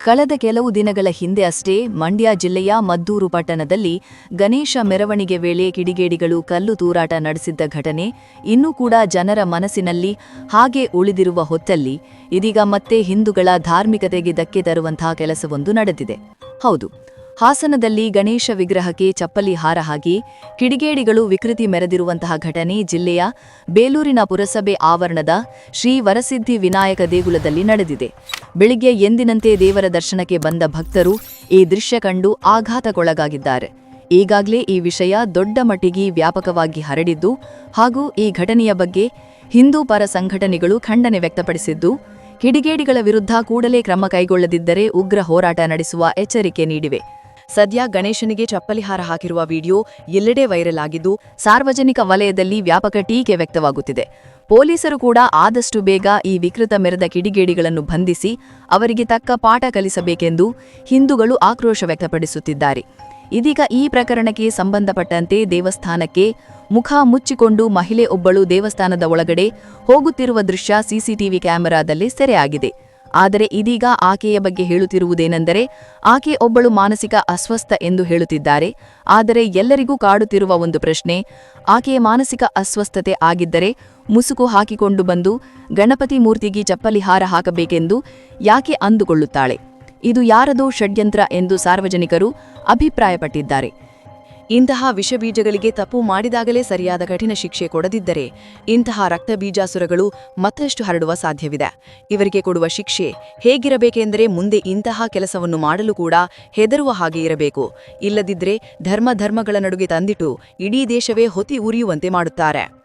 ಕಳೆದ ಕೆಲವು ದಿನಗಳ ಹಿಂದೆ ಅಷ್ಟೇ ಮಂಡ್ಯ ಜಿಲ್ಲೆಯ ಮದ್ದೂರು ಪಟ್ಟಣದಲ್ಲಿ ಗಣೇಶ ಮೆರವಣಿಗೆ ವೇಳೆ ಕಿಡಿಗೇಡಿಗಳು ಕಲ್ಲು ತೂರಾಟ ನಡೆಸಿದ್ದ ಘಟನೆ ಇನ್ನೂ ಕೂಡ ಜನರ ಮನಸ್ಸಿನಲ್ಲಿ ಹಾಗೆ ಉಳಿದಿರುವ ಹೊತ್ತಲ್ಲಿ ಇದೀಗ ಮತ್ತೆ ಹಿಂದೂಗಳ ಧಾರ್ಮಿಕತೆಗೆ ಧಕ್ಕೆ ತರುವಂತಹ ಕೆಲಸವೊಂದು ನಡೆದಿದೆ. ಹೌದು ಹಾಸನದಲ್ಲಿ ಗಣೇಶ ವಿಗ್ರಹಕ್ಕೆ ಚಪ್ಪಲಿ ಹಾರ ಹಾಕಿ ಕಿಡಿಗೇಡಿಗಳು ವಿಕೃತಿ ಮೆರೆದಿರುವಂತಹ ಘಟನೆ ಜಿಲ್ಲೆಯ ಬೇಲೂರಿನ ಪುರಸಭೆ ಆವರಣದ ಶ್ರೀ ವರಸಿದ್ಧಿ ವಿನಾಯಕ ದೇಗುಲದಲ್ಲಿ ನಡೆದಿದೆ. ಬೆಳಿಗ್ಗೆ ಎಂದಿನಂತೆ ದೇವರ ದರ್ಶನಕ್ಕೆ ಬಂದ ಭಕ್ತರು ಈ ದೃಶ್ಯ ಕಂಡು ಆಘಾತಕ್ಕೊಳಗಾಗಿದ್ದಾರೆ. ಈಗಾಗಲೇ ಈ ವಿಷಯ ದೊಡ್ಡ ಮಟ್ಟಿಗೆ ವ್ಯಾಪಕವಾಗಿ ಹರಡಿದ್ದು ಹಾಗೂ ಈ ಘಟನೆಯ ಬಗ್ಗೆ ಹಿಂದೂ ಪರ ಸಂಘಟನೆಗಳು ಖಂಡನೆ ವ್ಯಕ್ತಪಡಿಸಿದ್ದು, ಕಿಡಿಗೇಡಿಗಳ ವಿರುದ್ಧ ಕೂಡಲೇ ಕ್ರಮ ಕೈಗೊಳ್ಳದಿದ್ದರೆ ಉಗ್ರ ಹೋರಾಟ ನಡೆಸುವ ಎಚ್ಚರಿಕೆ ನೀಡಿವೆ. ಸದ್ಯ ಗಣೇಶನಿಗೆ ಚಪ್ಪಲಿ ಹಾರ ಹಾಕಿರುವ ವಿಡಿಯೋ ಎಲ್ಲೆಡೆ ವೈರಲ್ ಆಗಿದ್ದು, ಸಾರ್ವಜನಿಕ ವಲಯದಲ್ಲಿ ವ್ಯಾಪಕ ಟೀಕೆ ವ್ಯಕ್ತವಾಗುತ್ತಿದೆ. ಪೊಲೀಸರು ಕೂಡ ಆದಷ್ಟು ಬೇಗ ಈ ವಿಕೃತ ಮೆರೆದ ಕಿಡಿಗೇಡಿಗಳನ್ನು ಬಂಧಿಸಿ, ಅವರಿಗೆ ತಕ್ಕ ಪಾಠ ಕಲಿಸಬೇಕೆಂದು ಹಿಂದೂಗಳು ಆಕ್ರೋಶ ವ್ಯಕ್ತಪಡಿಸುತ್ತಿದ್ದಾರೆ. ಇದೀಗ ಈ ಪ್ರಕರಣಕ್ಕೆ ಸಂಬಂಧಪಟ್ಟಂತೆ ದೇವಸ್ಥಾನಕ್ಕೆ ಮುಖ ಮುಚ್ಚಿಕೊಂಡು ಮಹಿಳೆ ಒಬ್ಬಳು ದೇವಸ್ಥಾನದ ಒಳಗಡೆ ಹೋಗುತ್ತಿರುವ ದೃಶ್ಯ ಸಿಸಿಟಿವಿ ಕ್ಯಾಮೆರಾದಲ್ಲಿ ಸೆರೆಯಾಗಿದೆ. ಆದರೆ ಇದೀಗ ಆಕೆಯ ಬಗ್ಗೆ ಹೇಳುತ್ತಿರುವುದೇನೆಂದರೆ, ಆಕೆ ಒಬ್ಬಳು ಮಾನಸಿಕ ಅಸ್ವಸ್ಥ ಎಂದು ಹೇಳುತ್ತಿದ್ದಾರೆ. ಆದರೆ ಎಲ್ಲರಿಗೂ ಕಾಡುತ್ತಿರುವ ಒಂದು ಪ್ರಶ್ನೆ, ಆಕೆಯ ಮಾನಸಿಕ ಅಸ್ವಸ್ಥತೆ ಆಗಿದ್ದರೆ ಮುಸುಕು ಹಾಕಿಕೊಂಡು ಬಂದು ಗಣಪತಿ ಮೂರ್ತಿಗೆ ಚಪ್ಪಲಿ ಹಾರ ಹಾಕಬೇಕೆಂದು ಯಾಕೆ ಅಂದುಕೊಳ್ಳುತ್ತಾಳೆ? ಇದು ಯಾರದೋ ಷಡ್ಯಂತ್ರ ಎಂದು ಸಾರ್ವಜನಿಕರು ಅಭಿಪ್ರಾಯಪಟ್ಟಿದ್ದಾರೆ. ಇಂತಹ ವಿಷಬೀಜಗಳಿಗೆ ತಪ್ಪು ಮಾಡಿದಾಗಲೇ ಸರಿಯಾದ ಕಠಿಣ ಶಿಕ್ಷೆ ಕೊಡದಿದ್ದರೆ ಇಂತಹ ರಕ್ತ ಬೀಜಾಸುರಗಳು ಮತ್ತಷ್ಟು ಹರಡುವ ಸಾಧ್ಯವಿದೆ. ಇವರಿಗೆ ಕೊಡುವ ಶಿಕ್ಷೆ ಹೇಗಿರಬೇಕೆಂದರೆ ಮುಂದೆ ಇಂತಹ ಕೆಲಸವನ್ನು ಮಾಡಲು ಕೂಡ ಹೆದರುವ ಹಾಗೆ ಇರಬೇಕು. ಇಲ್ಲದಿದ್ದರೆ ಧರ್ಮ ಧರ್ಮಗಳ ನಡುವೆ ತಂದಿಟ್ಟು ಇಡೀ ದೇಶವೇ ಹೊತಿ ಉರಿಯುವಂತೆ ಮಾಡುತ್ತಾರೆ.